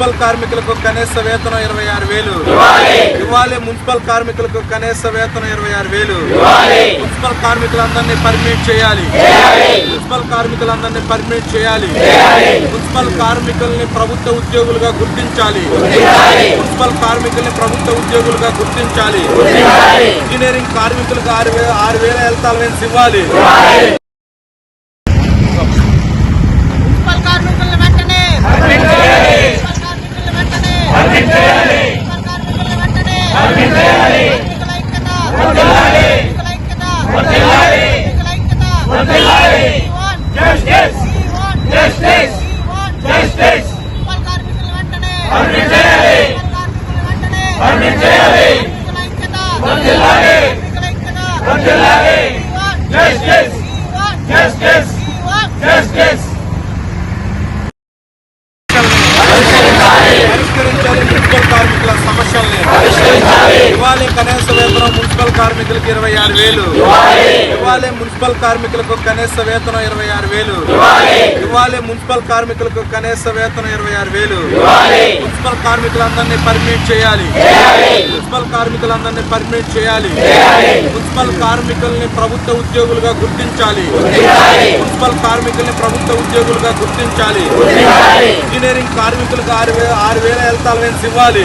Municipal కార్మికులకు కనీస వేతనం ఇరవై ఆరు వేలు. ఇవ్వాలి. మున్సిపల్ కార్మికులకు కనీస వేతనం ఇరవై ఆరు వేలు. మున్సిపల్ కార్మికులందరినీ పర్మిట్ చేయాలి. మున్సిపల్ కార్మికులందరినీ పర్మిట్ చేయాలి. మున్సిపల్ కార్మికుల్ని ప్రభుత్వ ఉద్యోగులుగా గుర్తించాలి. మున్సిపల్ కార్మికుల్ని ప్రభుత్వ ఉద్యోగులుగా గుర్తించాలి. ఇంజనీరింగ్ కార్మికులకు ఆరు వేల ఆరు వేల ఎల్తాలవేన్స్ ఇవ్వాలి మున్సిపల్ కార్మికులను వెంటనే మున్సిపల్ కార్మికులను వెంటనే మున్సిపల్ కార్మికులను వెంటనే కార్మికుల ఐక్యత కార్మికుల ఐక్యత కార్మికుల ఐక్యత We want Justice. We want Justice. We want Justice. Municipal కార్మికులను వెంటనే పర్మిట్ చేయాలి. మున్సిపల్ కార్మికులను వెంటనే పర్మిట్ చేయాలి. కార్మికుల ఐక్యత వర్ధిల్లాలి. కార్మికుల ఐక్యత వర్ధిల్లాలి. We want Justice. We want Justice. We want Justice. పరిష్కరించాలి మున్సిపల్ కార్మికుల సమస్యల్ని ఇవ్వాలి కనీస వేతనం మున్సిపల్ కార్మికులకు ఇరవై ఆరు వేలు ఇవ్వాలి మున్సిపల్ కార్మికులకు కనీస వేతనం ఇరవై ఆరు వేలు. ఇవ్వాలి మున్సిపల్ కార్మికులకు కనీస వేతనం ఇరవై ఆరు వేలు. మున్సిపల్ కార్మికులందరినీ పర్మిట్ చేయాలి. మున్సిపల్ కార్మికులందరినీ పర్మిట్ చేయాలి. మున్సిపల్ కార్మికుల్ని ప్రభుత్వ ఉద్యోగులుగా గుర్తించాలి. మున్సిపల్ కార్మికుల్ని ప్రభుత్వ ఉద్యోగులుగా గుర్తించాలి. ఇంజనీరింగ్ కార్మికులకు ఆరు వేల ఆరు వేల ఎల్తాలవేన్స్ ఇవ్వాలి.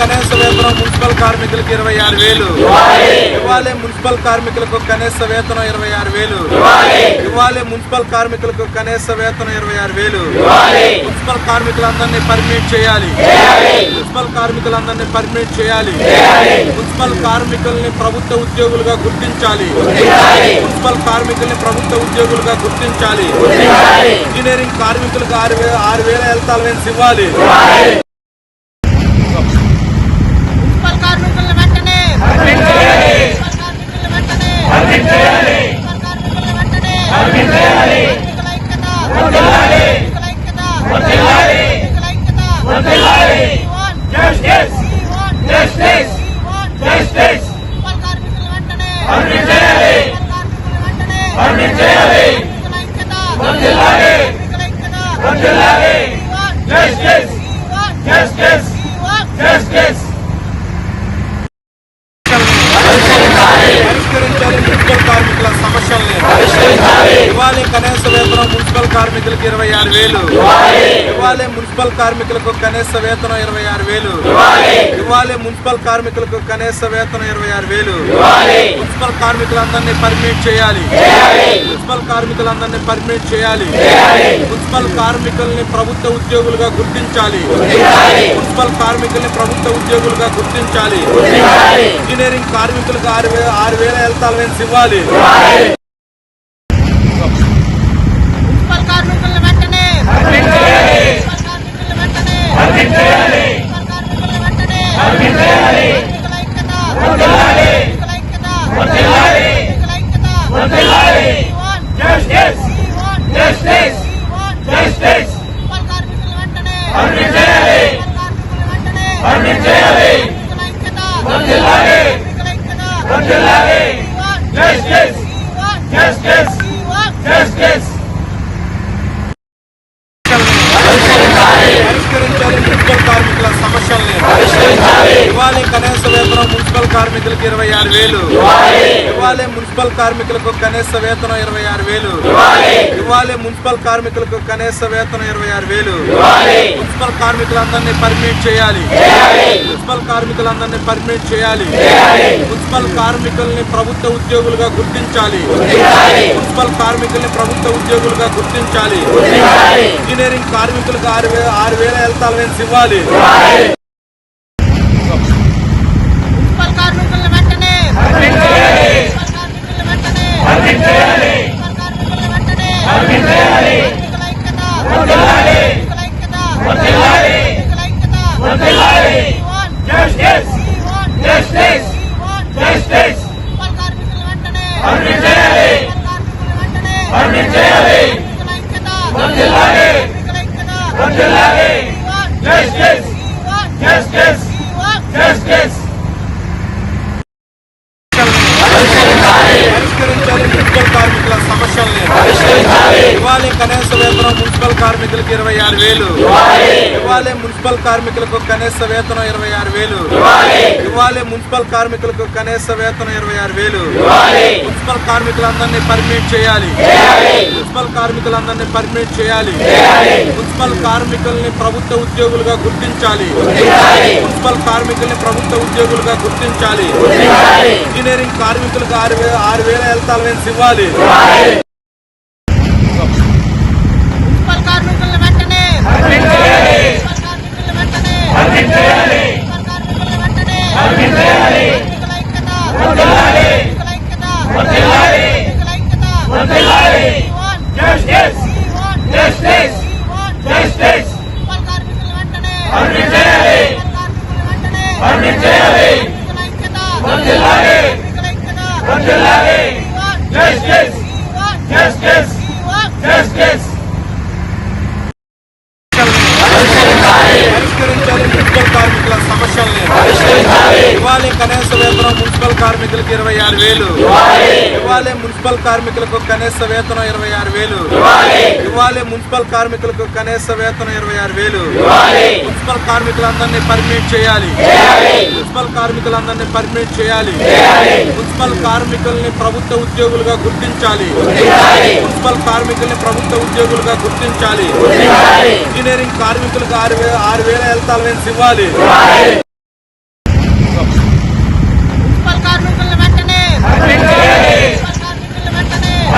కనీస వేతనం మున్సిపల్ కార్మికులకు ఇరవై ఆరు వేలు. ఇవ్వాలి. మున్సిపల్ కార్మికులకు కనీస వేతనం ఇరవై ఆరు వేలు. ఇవ్వాలి. మున్సిపల్ కార్మికులకు కనీస వేతనం ఇరవై ఆరు వేలు. మున్సిపల్ కార్మికులందరినీ పర్మిట్ చేయాలి. మున్సిపల్ కార్మికులందరినీ పర్మిట్ చేయాలి. మున్సిపల్ కార్మికుల్ని ప్రభుత్వ ఉద్యోగులుగా గుర్తించాలి. మున్సిపల్ కార్మికుల్ని ప్రభుత్వ ఉద్యోగులుగా గుర్తించాలి. ఇంజనీరింగ్ కార్మికులకు ఆరు వేల ఆరు వేల ఎల్తాలవేన్స్ ఇవ్వాలి. justice, justice. మున్సిపల్ కార్మికుల సమస్యల్ని ఇవ్వాలి కనీస వేతనం మున్సిపల్ కార్మికులకు ఇరవై ఆరు వేలు. ఇవ్వాలి మున్సిపల్ కార్మికులకు కనీస వేతనం ఇరవై ఆరు వేలు. ఇవ్వాలి మున్సిపల్ కార్మికులకు కనీస వేతనం ఇరవై ఆరు వేలు. మున్సిపల్ కార్మికులందరినీ పర్మిట్ చేయాలి. మున్సిపల్ కార్మికులందరినీ పర్మిట్ చేయాలి. మున్సిపల్ కార్మికుల్ని ప్రభుత్వ ఉద్యోగులుగా గుర్తించాలి. మున్సిపల్ కార్మికుల్ని ప్రభుత్వ ఉద్యోగులుగా గుర్తించాలి. ఇంజనీరింగ్ కార్మికులకు ఆరు వేల ఆరు వేల ఎల్తాలవేన్స్ ఇవ్వాలి. మున్సిపల్ కార్మికులను వెంటనే పర్మిట్ చేయాలి. మున్సిపల్ కార్మికులను వెంటనే పర్మిట్ చేయాలి. మున్సిపల్ కార్మికులను వెంటనే పర్మిట్ చేయాలి. కార్మికుల ఐక్యత వర్ధిల్లాలి. కార్మికుల ఐక్యత వర్ధిల్లాలి. కార్మికుల ఐక్యత వర్ధిల్లాలి. We want Justice. We want Justice. We want Justice. Municipal కార్మికులను వెంటనే పర్మిట్ చేయాలి. మున్సిపల్ కార్మికులను వెంటనే పర్మిట్ చేయాలి. కార్మికుల ఐక్యత వర్ధిల్లాలి. కార్మికుల ఐక్యత వర్ధిల్లాలి. We want Justice. We want Justice. We want Justice. పరిష్కరించాలి మున్సిపల్ కార్మికుల సమస్యల్ని ఇవ్వాలి కనీస వేతనం మున్సిపల్ కార్మికులకు ఇరవై ఆరు వేలు. ఇవ్వాలి మున్సిపల్ కార్మికులకు కనీస వేతనం ఇరవై ఆరు వేలు. ఇవ్వాలి మున్సిపల్ కార్మికులకు కనీస వేతనం ఇరవై ఆరు వేలు. మున్సిపల్ కార్మికులందరినీ పర్మిట్ చేయాలి. మున్సిపల్ కార్మికులందరినీ పర్మిట్ చేయాలి. మున్సిపల్ కార్మికుల్ని ప్రభుత్వ ఉద్యోగులుగా గుర్తించాలి. మున్సిపల్ కార్మికుల్ని ప్రభుత్వ ఉద్యోగులుగా గుర్తించాలి. ఇంజనీరింగ్ కార్మికులకు ఆరు వేల ఆరు వేల ఎల్తాలవేన్స్ ఇవ్వాలి. మున్సిపల్ కార్మికులు చేయాలి ఇవ్వాలి మున్సిపల్ కార్మికులకు కనీస వేతనం ఇరవై ఆరు వేలు. మున్సిపల్ కార్మికులందరినీ పర్మిట్ చేయాలి. మున్సిపల్ కార్మికులందరినీ పర్మిట్ చేయాలి. మున్సిపల్ కార్మికుల్ని ప్రభుత్వ ఉద్యోగులుగా గుర్తించాలి. మున్సిపల్ కార్మికుల్ని ప్రభుత్వ ఉద్యోగులుగా గుర్తించాలి. ఇంజనీరింగ్ కార్మికులకు ఆరు వేల ఆరు వేల హెల్త్ అలవెన్స్ ఇవ్వాలి. మున్సిపల్ కార్మికులను వెంటనే. వెంటనే. సమస్యల్ని ఇవ్వాలి కనీస వేతనం మున్సిపల్ కార్మికులకు ఇరవై ఆరు వేలు. ఇవ్వాలి మున్సిపల్ కార్మికులకు కనీస వేతనం ఇరవై ఆరు వేలు. ఇవ్వాలి మున్సిపల్ కార్మికులకు కనీస వేతనం ఇరవై ఆరు వేలు. మున్సిపల్ కార్మికులందరినీ పర్మిట్ చేయాలి. మున్సిపల్ కార్మికులందరినీ పర్మిట్ చేయాలి. మున్సిపల్ కార్మికుల్ని ప్రభుత్వ ఉద్యోగులుగా గుర్తించాలి. మున్సిపల్ కార్మికుల్ని ప్రభుత్వ ఉద్యోగులుగా గుర్తించాలి. ఇంజనీరింగ్ కార్మికులకు ఆరు వేల ఆరు వేల హెల్త్ ఇవ్వాలి మున్సిపల్ కార్మికులను వెంటనే మున్సిపల్ కార్మికులను వెంటనే పర్మిట్ చేయాలి. మున్సిపల్ కార్మికులను వెంటనే పర్మిట్ చేయాలి. కార్మికుల ఐక్యత వర్ధిల్లాలి. కార్మికుల ఐక్యత వర్ధిల్లాలి. కార్మికుల ఐక్యత వర్ధిల్లాలి. We want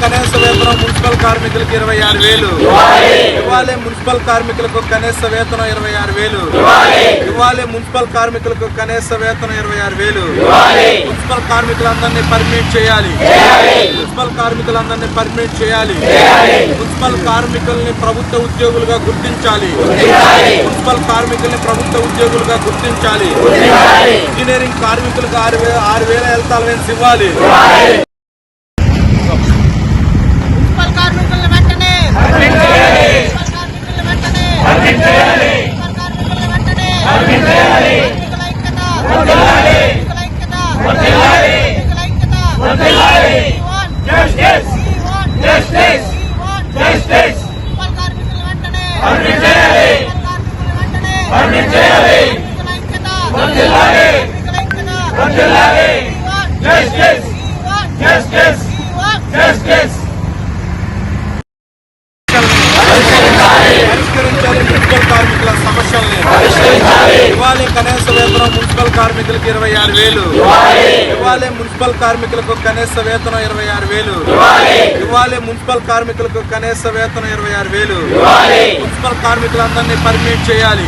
కనీస వేతనం మున్సిపల్ కార్మికులకు ఇరవై ఆరు వేలు. ఇవ్వాలి మున్సిపల్ కార్మికులకు కనీస వేతనం ఇరవై ఆరు వేలు. ఇవ్వాలి మున్సిపల్ కార్మికులకు కనీస వేతనం ఇరవై ఆరు వేలు. మున్సిపల్ కార్మికులందరినీ పర్మిట్ చేయాలి. మున్సిపల్ కార్మికులందరినీ పర్మిట్ చేయాలి. మున్సిపల్ కార్మికుల్ని ప్రభుత్వ ఉద్యోగులుగా గుర్తించాలి. మున్సిపల్ కార్మికుల్ని ప్రభుత్వ ఉద్యోగులుగా గుర్తించాలి. ఇంజనీరింగ్ కార్మికులకు ఆరు ఆరు వేల హెల్త్ అలవెన్స్ ఇవ్వాలి మున్సిపల్ కార్మికులను వెంటనే పర్మిట్ చేయాలి. మున్సిపల్ కార్మికులను వెంటనే పర్మిట్ చేయాలి. మున్సిపల్ కార్మికులను వెంటనే పర్మిట్ చేయాలి. కార్మికుల ఐక్యత వర్ధిల్లాలి. కార్మికుల ఐక్యత వర్ధిల్లాలి. కార్మికుల ఐక్యత వర్ధిల్లాలి. We want Justice! We want Justice! We want Justice! Municipal కార్మికులను వెంటనే పర్మిట్ చేయాలి. మున్సిపల్ కార్మికులను వెంటనే పర్మిట్ చేయాలి. కార్మికుల ఐక్యత వర్ధిల్లాలి. కార్మికుల ఐక్యత వర్ధిల్లాలి. We want Justice! We want Justice! We want Justice! పరిష్కరించాలి మున్సిపల్ కార్మికుల సమస్యల్ని ఇవ్వాలి కనీస వేతనం మున్సిపల్ కార్మికులకు ఇరవై ఆరు వేలు. ఇవ్వాలి. మున్సిపల్ కార్మికులకు కనీస వేతనం ఇరవై ఆరు వేలు. ఇవ్వాలి. మున్సిపల్ కార్మికులకు కనీస వేతనం ఇరవై ఆరు వేలు. మున్సిపల్ కార్మికులందరినీ పర్మిట్ చేయాలి.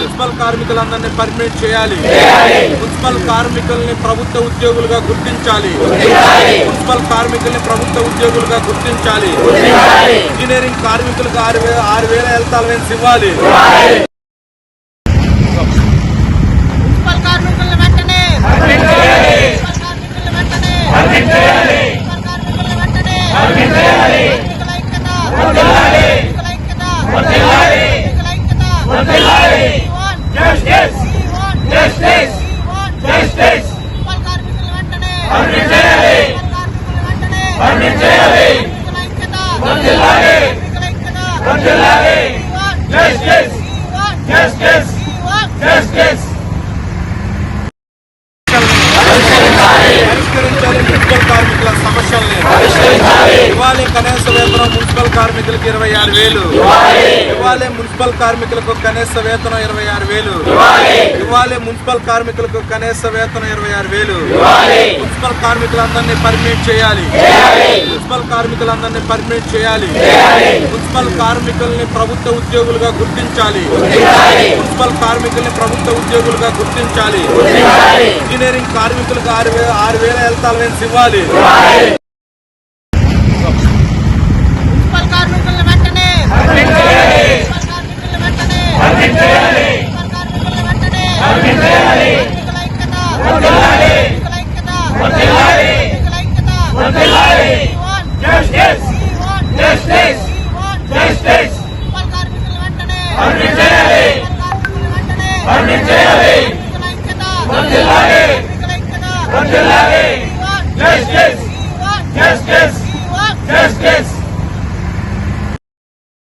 మున్సిపల్ కార్మికులందరినీ పర్మిట్ చేయాలి. మున్సిపల్ కార్మికుల్ని ప్రభుత్వ ఉద్యోగులుగా గుర్తించాలి. మున్సిపల్ కార్మికుల్ని ప్రభుత్వ ఉద్యోగులుగా గుర్తించాలి. ఇంజనీరింగ్ కార్మికులకు ఆరు వేల ఆరు వేల అలవెన్స్ ఇవ్వాలి మున్సిపల్ కార్మికులను వెంటనే పర్మిట్ చేయాలి. మున్సిపల్ కార్మికులను వెంటనే పర్మిట్ చేయాలి. మున్సిపల్ కార్మికులను వెంటనే పర్మిట్ చేయాలి. కార్మికుల ఐక్యత వర్ధిల్లాలి. కార్మికుల ఐక్యత వర్ధిల్లాలి. కార్మికుల ఐక్యత వర్ధిల్లాలి. We want Justice! We want Justice! We want Justice! Municipal కార్మికులను వెంటనే పర్మిట్ చేయాలి. మున్సిపల్ కార్మికులను వెంటనే పర్మిట్ చేయాలి. కార్మికుల ఐక్యత వర్ధిల్లాలి. కార్మికుల ఐక్యత వర్ధిల్లాలి. We want Justice! We want Justice! We want Justice! పరిష్కరించాలి మున్సిపల్ కార్మికుల సమస్యల్ని ఇవ్వాలి కనీస వేతనం మున్సిపల్ కార్మికులకు ఇరవై ఆరు వేలు. ఇవ్వాలి మున్సిపల్ కార్మికులకు కనీస వేతనం ఇరవై ఆరు వేలు. ఇవ్వాలి మున్సిపల్ కార్మికులకు కనీస వేతనం ఇరవై ఆరు వేలు. మున్సిపల్ కార్మికులందరినీ పర్మిట్ చేయాలి. మున్సిపల్ కార్మికులందరినీ పర్మిట్ చేయాలి. మున్సిపల్ కార్మికుల్ని ప్రభుత్వ ఉద్యోగులుగా గుర్తించాలి. మున్సిపల్ కార్మికుల్ని ప్రభుత్వ ఉద్యోగులుగా గుర్తించాలి. ఇంజనీరింగ్ కార్మికులకు ఆరు వేల ఆరు వేల ఎల్తాలు ఇవ్వాలి ఇవ్వాలి మున్సిపల్ కార్మికులను వెంటనే పర్మిట్ చేయాలి మున్సిపల్ కార్మికులను వెంటనే పర్మిట్ చేయాలి మున్సిపల్ కార్మికులను వెంటనే పర్మిట్ చేయాలి కార్మికుల ఐక్యత వర్ధిల్లాలి. కార్మికుల ఐక్యత వర్ధిల్లాలి. కార్మికుల ఐక్యత వర్ధిల్లాలి. We want. Justice. We want. Justice. We want. Justice. Municipal కార్మికులను వెంటనే పర్మిట్ చేయాలి మున్సిపల్ కార్మికులను వెంటనే పర్మిట్ చేయాలి కార్మికుల ఐక్యత వర్ధిల్లాలి. కార్మికుల ఐక్యత వర్ధిల్లాలి. We want. Justice. We want. Justice. We want. Justice.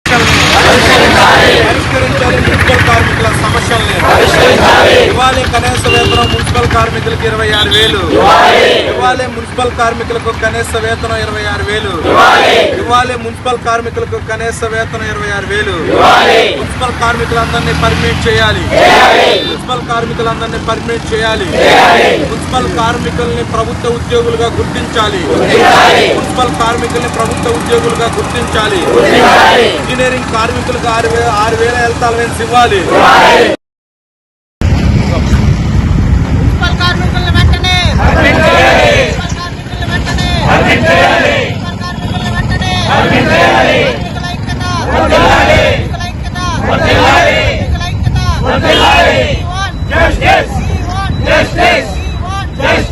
పరిష్కరించాలి మున్సిపల్ కార్మికుల సమస్యల్ని పరిష్కరించాలి ఇవ్వాలి కనీస వేతనం మున్సిపల్ కార్మికులకు ఇరవై ఆరు వేలు ఇవ్వాలి ఇవ్వాలి మున్సిపల్ కార్మికులకు కనీస వేతనం ఇరవై ఆరు వేలు. ఇవ్వాలి. మున్సిపల్ కార్మికులకు కనీస వేతనం ఇరవై ఆరు వేలు. మున్సిపల్ కార్మికులందరినీ పర్మిట్ చేయాలి. మున్సిపల్ కార్మికులందరినీ పర్మిట్ చేయాలి. మున్సిపల్ కార్మికుల్ని ప్రభుత్వ ఉద్యోగులుగా గుర్తించాలి. మున్సిపల్ కార్మికుల్ని ప్రభుత్వ ఉద్యోగులుగా గుర్తించాలి. ఇంజనీరింగ్ కార్మికులకు ఆరు వేల ఆరు వేల హెల్త్ అలవెన్స్ ఇవ్వాలి ఇవ్వాలి మున్సిపల్ కార్మికులను వెంటనే పర్మిట్ చేయాలి మున్సిపల్ కార్మికులను వెంటనే పర్మిట్ చేయాలి మున్సిపల్ కార్మికులను వెంటనే పర్మిట్ చేయాలి కార్మికుల ఐక్యత వర్ధిల్లాలి. కార్మికుల ఐక్యత వర్ధిల్లాలి. కార్మికుల ఐక్యత వర్ధిల్లాలి. We want. Justice. We want. Justice. We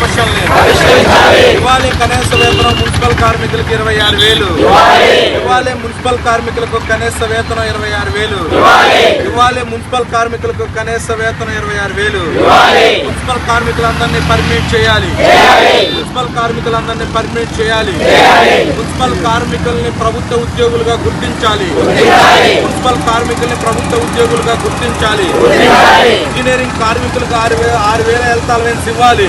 సమస్యల్ని పరిష్కరించాలి ఇవ్వాలి కనీస వేతనం మున్సిపల్ కార్మికులకు ఇరవై ఆరు వేలు. ఇవ్వాలి మున్సిపల్ కార్మికులకు కనీస వేతనం ఇరవై ఆరు వేలు. ఇవ్వాలి ఇవ్వాలి మున్సిపల్ కార్మికులకు కనీస వేతనం ఇరవై ఆరు వేలు. మున్సిపల్ కార్మికులందరినీ పర్మిట్ చేయాలి. మున్సిపల్ కార్మికులందరినీ పర్మిట్ చేయాలి. మున్సిపల్ కార్మికుల్ని ప్రభుత్వ ఉద్యోగులుగా గుర్తించాలి. మున్సిపల్ కార్మికుల్ని ప్రభుత్వ ఉద్యోగులుగా గుర్తించాలి. ఇంజనీరింగ్ కార్మికులకు ఆరు వేల ఆరు వేల హెల్త్ అలవెన్స్ ఇవ్వాలి.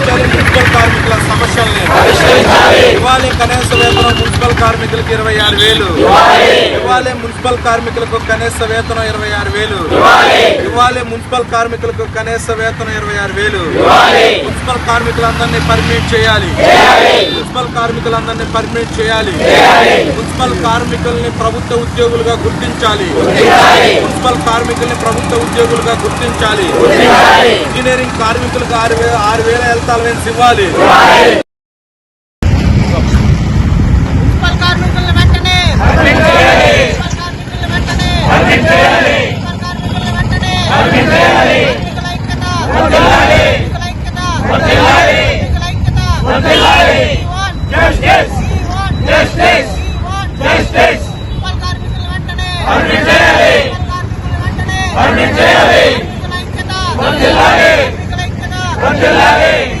మున్సిపల్ కార్మికుల సమస్యల్ని ఇవ్వాలి కనీస వేతనం మున్సిపల్ కార్మికులకు ఇరవై ఆరు వేలు. ఇవ్వాలి ఇవ్వాలి మున్సిపల్ కార్మికులకు కనీస వేతనం ఇరవై ఆరు వేలు. ఇవ్వాలి ఇవ్వాలి మున్సిపల్ కార్మికులకు కనీస వేతనం ఇరవై ఆరు వేలు. మున్సిపల్ కార్మికులందరినీ పర్మిట్ చేయాలి. మున్సిపల్ కార్మికులందరినీ పర్మిట్ చేయాలి. మున్సిపల్ కార్మికుల్ని ప్రభుత్వ ఉద్యోగులుగా గుర్తించాలి. మున్సిపల్ కార్మికుల్ని ప్రభుత్వ ఉద్యోగులుగా గుర్తించాలి. గుర్తించాలి. ఇంజనీరింగ్ కార్మికులకు ఆరు వేల ఆరు వేల హెల్త్ అలవెన్స్ ఇవ్వాలి. ఇవ్వాలి మున్సిపల్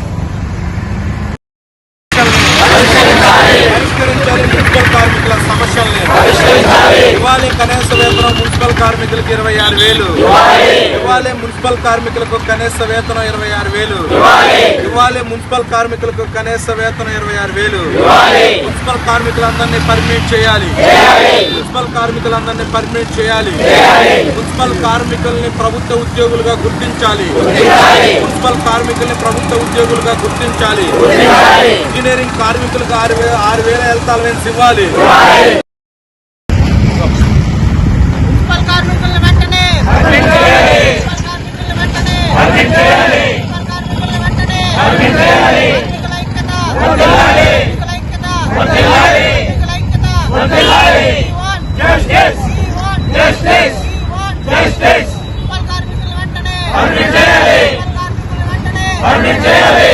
కార్మికులకు ఇరవై ఆరు వేలు. ఇవ్వాలి మున్సిపల్ కార్మికులకు కనీస వేతనం ఇరవై ఆరు వేలు. ఇవ్వాలి మున్సిపల్ కార్మికులకు కనీస వేతనం ఇరవై ఆరు వేలు. మున్సిపల్ కార్మికులందరినీ పర్మిట్ చేయాలి. మున్సిపల్ కార్మికులందరినీ పర్మిట్ చేయాలి. మున్సిపల్ కార్మికుల్ని ప్రభుత్వ ఉద్యోగులుగా గుర్తించాలి. మున్సిపల్ కార్మికుల్ని ప్రభుత్వ ఉద్యోగులుగా గుర్తించాలి. ఇంజనీరింగ్ కార్మికులకు ఆరు వేల ఆరు వేల హెల్త్ అలవెన్స్ ఇవ్వాలి. ఇవ్వాలి మున్సిపల్ కార్మికులను వెంటనే పర్మిట్ చేయాలి మున్సిపల్ కార్మికులను వెంటనే పర్మిట్ చేయాలి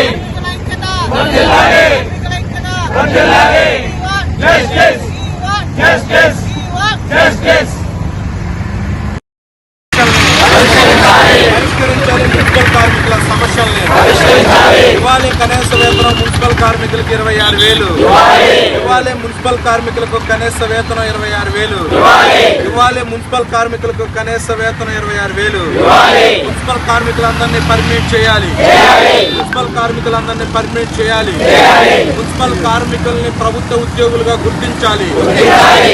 వర్ధిల్లాలి జస్టిస్ జస్టిస్ జస్టిస్ పరిష్కరించాలి మున్సిపల్ కార్మికుల సమస్యల్ని ఇవ్వాలి కనీస వేతనం మున్సిపల్ కార్మికులకు ఇరవై ఆరు వేలు ఇవ్వాలి మున్సిపల్ కార్మికులకు కనీస వేతనం ఇరవై ఆరు వేలు. ఇవ్వాలి. మున్సిపల్ కార్మికులకు కనీస వేతనం ఇరవై ఆరు వేలు. మున్సిపల్ కార్మికులందరినీ పర్మిట్ చేయాలి. మున్సిపల్ కార్మికులందరినీ పర్మిట్ చేయాలి. మున్సిపల్ కార్మికుల్ని ప్రభుత్వ ఉద్యోగులుగా గుర్తించాలి.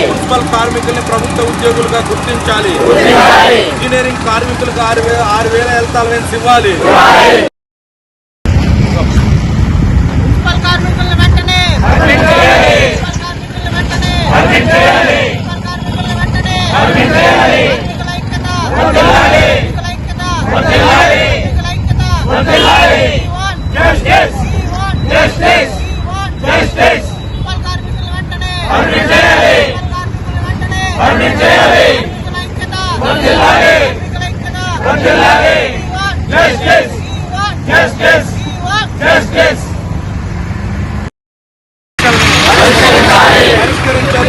మున్సిపల్ కార్మికుల్ని ప్రభుత్వ ఉద్యోగులుగా గుర్తించాలి. ఇంజనీరింగ్ కార్మికులకు ఆరు వేల ఆరు వేల హెల్త్ అలవెన్స్ ఇవ్వాలి మున్సిపల్ కార్మికులను వెంటనే వర్ధిల్లాలి మున్సిపల్ కార్మికులను వెంటనే వర్ధిల్లాలి మున్సిపల్ కార్మికులను వెంటనే వర్ధిల్లాలి కార్మికుల ఐక్యత వర్ధిల్లాలి కార్మికుల ఐక్యత వర్ధిల్లాలి కార్మికుల ఐక్యత వర్ధిల్లాలి one justice one justice one justice municipal కార్మికులను వెంటనే పర్మిట్ చేయాలి మున్సిపల్ కార్మికులను వెంటనే పర్మిట్ చేయాలి కార్మికుల ఐక్యత వర్ధిల్లాలి కార్మికుల ఐక్యత వర్ధిల్లాలి one justice one justice one justice పరిష్కరించాలి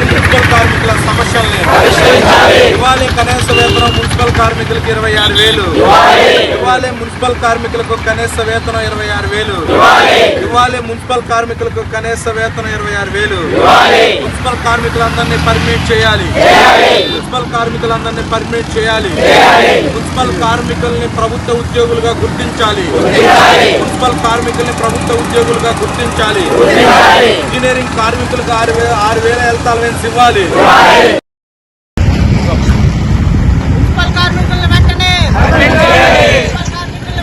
మున్సిపల్ కార్మికుల సమస్యల్ని ఇవ్వాలి కనీస వేతనం మున్సిపల్ కార్మికులకు ఇరవై ఆరు వేలు ఇవ్వాలి మున్సిపల్ కార్మికులకు కనీస వేతనం ఇరవై ఆరు వేలు. ఇవ్వాలి మున్సిపల్ కార్మికులకు కనీస వేతనం ఇరవై ఆరు వేలు. మున్సిపల్ కార్మికులందరినీ పర్మిట్ చేయాలి. మున్సిపల్ కార్మికులందరినీ పర్మిట్ చేయాలి. మున్సిపల్ కార్మికుల్ని ప్రభుత్వ ఉద్యోగులుగా గుర్తించాలి. మున్సిపల్ కార్మికుల్ని ప్రభుత్వ ఉద్యోగులుగా గుర్తించాలి. ఇంజనీరింగ్ కార్మికులకు ఆరు ఆరు వేల హెల్త్ అలవెన్స్ ఇవ్వాలి మున్సిపల్ కార్మికులను వెంటనే వర్ధిల్లాలి మున్సిపల్ కార్మికులను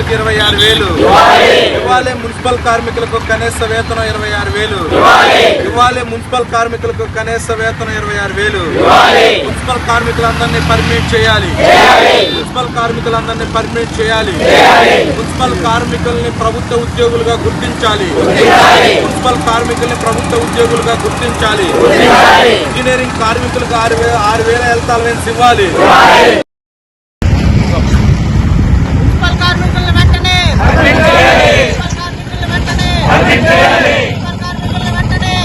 కార్మికులకు ఇరవై ఆరు వేలు. ఇవ్వాలి. మున్సిపల్ కార్మికులకు కనీస వేతనం ఇరవై ఆరు వేలు. ఇవ్వాలి. మున్సిపల్ కార్మికులకు కనీస వేతనం ఇరవై ఆరు వేలు. మున్సిపల్ కార్మికులందరినీ పర్మిట్ చేయాలి. మున్సిపల్ కార్మికులందరినీ పర్మిట్ చేయాలి. మున్సిపల్ కార్మికుల్ని ప్రభుత్వ ఉద్యోగులుగా గుర్తించాలి. మున్సిపల్ కార్మికుల్ని ప్రభుత్వ ఉద్యోగులుగా గుర్తించాలి. ఇంజనీరింగ్ కార్మికులకు ఆరు వేల ఆరు వేల హెల్త్ అలవెన్స్ ఇవ్వాలి మున్సిపల్ కార్మికులను వెంటనే వర్ధిల్లాలి మున్సిపల్ కార్మికులను వెంటనే పర్మిట్ చేయాలి మున్సిపల్ కార్మికులను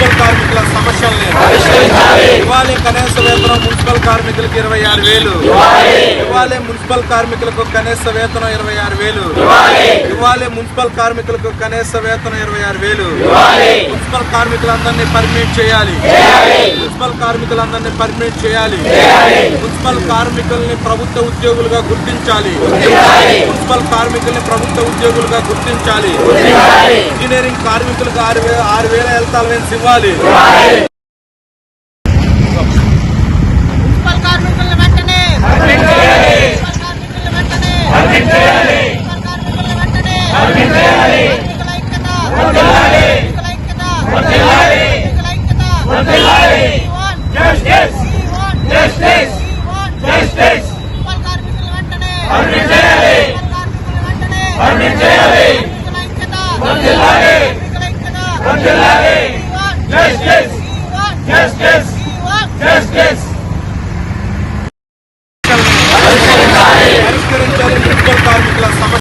మున్సిపల్ కార్మికుల సమస్యల్ని ఇవ్వాలి కనీస వేతనం మున్సిపల్ కార్మికులకు ఇరవై ఆరు వేలు. ఇవ్వాలి. మున్సిపల్ కార్మికులకు కనీస వేతనం ఇరవై ఆరు వేలు. ఇవ్వాలి. మున్సిపల్ కార్మికులకు కనీస వేతనం ఇరవై ఆరు వేలు. మున్సిపల్ కార్మికులందరినీ పర్మిట్ చేయాలి. మున్సిపల్ కార్మికులందరినీ పర్మిట్ చేయాలి. మున్సిపల్ కార్మికుల్ని ప్రభుత్వ ఉద్యోగులుగా గుర్తించాలి. మున్సిపల్ కార్మికుల్ని ప్రభుత్వ ఉద్యోగులుగా గుర్తించాలి. ఇంజనీరింగ్ కార్మికులకు ఆరు వేల ఆరు వేల హెల్త్ అలవెన్స్ ఇవ్వాలి మున్సిపల్